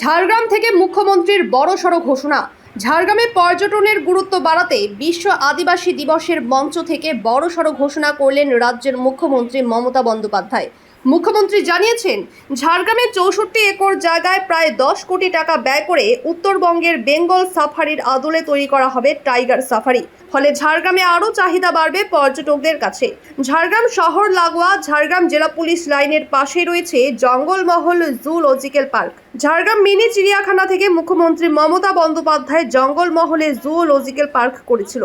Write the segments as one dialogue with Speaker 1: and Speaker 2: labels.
Speaker 1: ঝাড়গ্রাম থেকে মুখ্যমন্ত্রীর বড়সড় ঘোষণা। ঝাড়গ্রামে পর্যটনের গুরুত্ব বাড়াতে বিশ্ব আদিবাসী দিবসের মঞ্চ থেকে বড়সড় ঘোষণা করলেন রাজ্যের মুখ্যমন্ত্রী মমতা বন্দ্যোপাধ্যায়। মুখ্যমন্ত্রী জানিয়েছেন ঝাড়গ্রামে চৌষট্টি একর জায়গায় প্রায় দশ কোটি টাকা ব্যয় করে উত্তরবঙ্গের বেঙ্গল সাফারির আদলে তৈরি করা হবে টাইগার সাফারি। ফলে ঝাড়গ্রামে আরও চাহিদা বাড়বে পর্যটকদের কাছে। ঝাড়গ্রাম শহর লাগোয়া ঝাড়গ্রাম জেলা পুলিশ লাইনের পাশে রয়েছে Jangalmahal zoological park. Jhargram mini চিড়িয়াখানা থেকে মুখ্যমন্ত্রী মমতা বন্দ্যোপাধ্যায় জঙ্গলমহলে জুলজিক্যাল পার্ক করেছিল।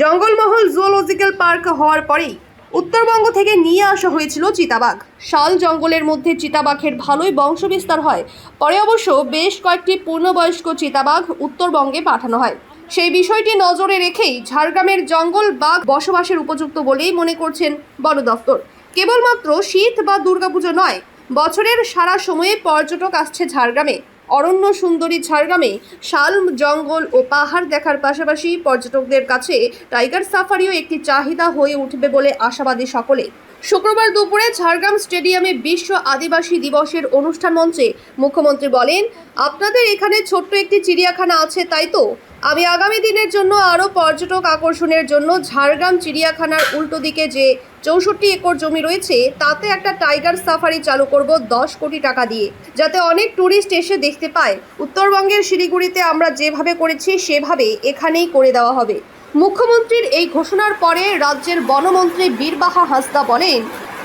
Speaker 1: জঙ্গলমহল জুলজিক্যাল পার্ক হওয়ার পরেই উত্তরবঙ্গ থেকে নিয়ে আসা হয়েছিল চিতাবাঘ। শাল জঙ্গলের মধ্যে চিতাবাঘের ভালোই বংশবিস্তার হয়। পরে অবশ্য বেশ কয়েকটি পূর্ণবয়স্ক চিতাবাঘ উত্তরবঙ্গে পাঠানো হয়। সেই বিষয়টি নজরে রেখেই ঝাড়গ্রামের জঙ্গল বাঘ বসবাসের উপযুক্ত বলেই মনে করছেন বন দফতর কেবলমাত্র শীত বা দুর্গাপুজো নয়, বছরের সারা সময়ে পর্যটক আসছে ঝাড়গ্রামে। অরণ্য সুন্দরী ঝাড়গ্রামে শাল জঙ্গল ও পাহাড় দেখার পাশাপাশি পর্যটকদের কাছে টাইগার সাফারিও একটি চাহিদা হয়ে উঠবে বলে আশাবাদী সকলে। শুক্রবার দুপুরে ঝাড়গ্রাম স্টেডিয়ামে বিশ্ব আদিবাসী দিবসের অনুষ্ঠান মঞ্চে মুখ্যমন্ত্রী বলেন, আপনাদের এখানে ছোট্ট একটি চিড়িয়াখানা আছে, তাই তো? আমি আগামী দিনের জন্য আরও পর্যটক আকর্ষণের জন্য ঝাড়গ্রাম চিড়িয়াখানার উল্টো দিকে যে চৌষট্টি একর জমি রয়েছে, তাতে একটা টাইগার সাফারি চালু করব দশ কোটি টাকা দিয়ে, যাতে অনেক ট্যুরিস্ট এসে দেখতে পায়। উত্তরবঙ্গের শিলিগুড়িতে আমরা যেভাবে করেছি, সেভাবে এখানেই করে দেওয়া হবে। মুখ্যমন্ত্রীর এই ঘোষণার পরে রাজ্যের বনমন্ত্রী বীরবাহা হাসদা বলেন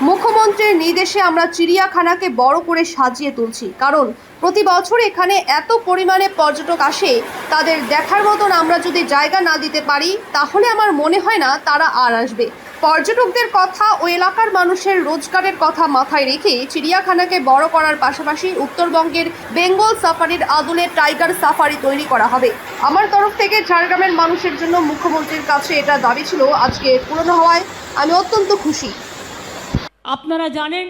Speaker 1: মুখ্যমন্ত্রীর নির্দেশে আমরা চিড়িয়াখানাকে বড় করে সাজিয়ে তুলছি। কারণ প্রতি বছর এখানে এত পরিমাণে পর্যটক আসে, তাদের দেখার মতন আমরা যদি জায়গা না দিতে পারি, তাহলে আমার মনে হয় না তারা আর আসবে। পর্যটকদের কথা ও এলাকার মানুষের রোজগারের কথা মাথায় রেখে চিড়িয়াখানাকে বড় করার পাশাপাশি উত্তরবঙ্গের বেঙ্গল সাফারির আদলে টাইগার সাফারি তৈরি করা হবে। আমার তরফ থেকে ঝাড়গ্রামের মানুষের জন্য মুখ্যমন্ত্রীর কাছে এটা দাবি ছিল আজকে পূরণ হওয়ায়। আমি অত্যন্ত খুশি।
Speaker 2: আপনারা জানেন,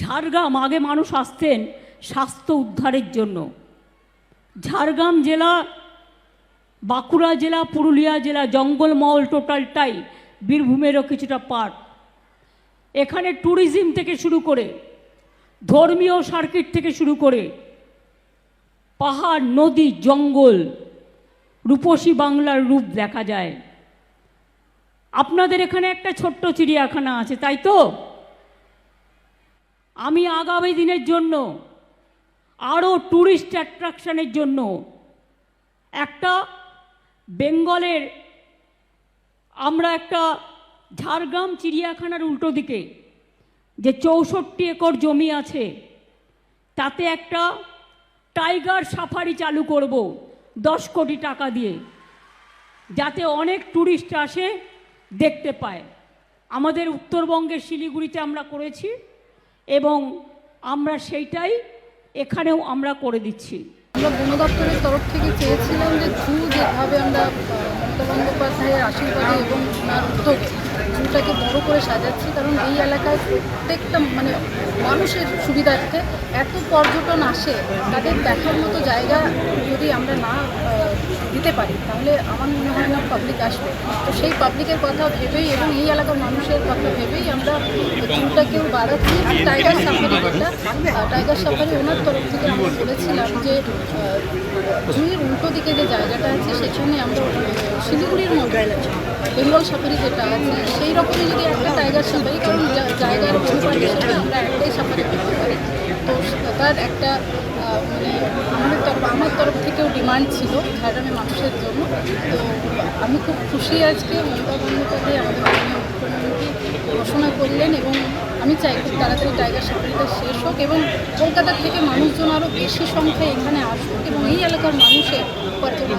Speaker 2: ঝাড়গ্রাম আগে মানুষ আসতেন স্বাস্থ্য উদ্ধারের জন্য। ঝাড়গ্রাম জেলা, বাঁকুড়া জেলা, পুরুলিয়া জেলা, জঙ্গলমহল টোটালটাই বীরভূমেরও কিছুটা পার্ট এখানে ট্যুরিজম থেকে শুরু করে, ধর্মীয় সার্কিট থেকে শুরু করে, পাহাড়, নদী, জঙ্গল, রূপসী বাংলার রূপ দেখা যায়। আপনাদের এখানে একটা ছোট্ট চিড়িয়াখানা আছে, তাই তো? আমি আগামী দিনের জন্য আরও ট্যুরিস্ট অ্যাট্রাকশানের জন্য একটা বেঙ্গলের আমরা একটা ঝাড়গ্রাম চিড়িয়াখানার উল্টো দিকে যে চৌষট্টি একর জমি আছে, তাতে একটা টাইগার সাফারি চালু করব দশ কোটি টাকা দিয়ে, যাতে অনেক ট্যুরিস্ট আসে দেখতে পায়। আমাদের উত্তরবঙ্গের শিলিগুড়িতে আমরা করেছি। এবং আমরা সেইটাই এখানেও আমরা করে দিচ্ছি।
Speaker 3: আমরা বন দপ্তরের তরফ থেকে চেয়েছিলাম যে জু যেভাবে আমরা মমতা বন্দ্যোপাধ্যায়ের আশীর্বাদে এবং ওনার উদ্যোগে জুটাকে বড় করে সাজাচ্ছি কারণ এই এলাকায় প্রত্যেকটা মানে মানুষের সুবিধার্থে এত পর্যটন আসে তাদের দেখার মতো জায়গা যদি আমরা না দিতে পারি তাহলে আমার মনে হয় না পাবলিক আসবে। তো সেই পাবলিকের কথা ভেবেই এবং এই এলাকার মানুষের কথা ভেবেই আমরা জুটাকেও বাড়াচ্ছি। এবং টাইগার সাফারি যেটা টাইগার সাফারি ওনার তরফ থেকে আমরা বলেছিলাম যে আহ, উল্টো দিকে যে জায়গাটা আছে সেখানে আমরা শিলিগুড়ির মধ্যে বেঙ্গল সাফারি যেটা আছে সেই রকমই যদি একটা টাইগার সাফারি কারণ জায়গার অনুপাত হিসেবে আমরা একটাই সাফারি করতে পারি। তো তার একটা মানে আমাদের তরফ, আমার তরফ থেকেও ডিমান্ড ছিল ঝাড়গ্রামের মানুষের জন্য। তো আমি খুব খুশি আজকে মমতা বন্দ্যোপাধ্যায় আমাদের মুখ্যমন্ত্রী ঘোষণা করলেন এবং আমি চাই খুব তাড়াতাড়ি টাইগার সাফারিটা শেষ হোক এবং কলকাতা থেকে মানুষজন আরও বেশি সংখ্যায় এখানে আসুক এবং এই এলাকার মানুষের পর্যটন